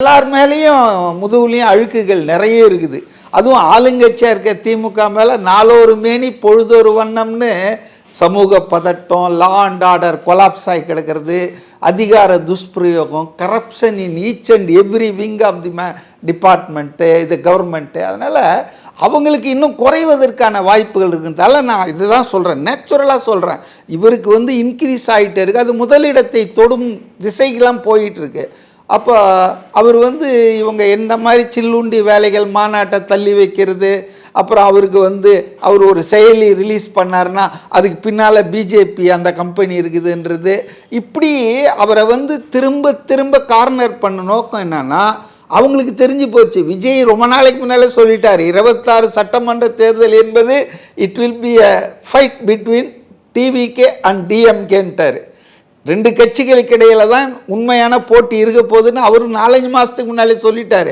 எல்லார் மேலேயும் முதுகுலையும் அழுக்குகள் நிறைய இருக்குது. அதுவும் ஆளுங்கட்சியாக இருக்க திமுக மேலே நாளொரு மேனி பொழுதொரு வண்ணம்னு சமூக பதட்டம் லா அண்ட் ஆர்டர் கொலாப்ஸ் ஆகி கிடக்கிறது. அதிகார துஷ்பிரயோகம் corruption in each and every wing of the May department இது கவர்மெண்ட்டு அதனால் அவங்களுக்கு இன்னும் குறைவதற்கான வாய்ப்புகள் இருக்கிறதால நான் இதுதான் சொல்கிறேன் நேச்சுரலாக சொல்கிறேன் இவருக்கு வந்து இன்க்ரீஸ் ஆகிட்டே இருக்குது அது முதலிடத்தை தொடும் திசைக்கெல்லாம் போயிட்டுருக்கு அப்போ அவர் வந்து இவங்க எந்த மாதிரி சில்லுண்டி வேலைகள் மாநாட்டை தள்ளி வைக்கிறது? அப்புறம் அவருக்கு வந்து அவர் ஒரு செயலி ரிலீஸ் பண்ணாருன்னா அதுக்கு பின்னால் பிஜேபி அந்த கம்பெனி இருக்குதுன்றது. இப்படி அவரை வந்து திரும்ப திரும்ப கார்னர் பண்ண நோக்கம் என்னன்னா அவங்களுக்கு தெரிஞ்சு போச்சு. விஜய் ரொம்ப நாளைக்கு முன்னாலே சொல்லிட்டார் இருபத்தாறு சட்டமன்ற தேர்தல் என்பது it will be a fight between TVK and டிஎம்கேன்ட்டார் ரெண்டு கட்சிகளுக்கு இடையில தான் உண்மையான போட்டி இருக்க போகுதுன்னு அவர் நாலஞ்சு மாதத்துக்கு முன்னாலே சொல்லிட்டாரு.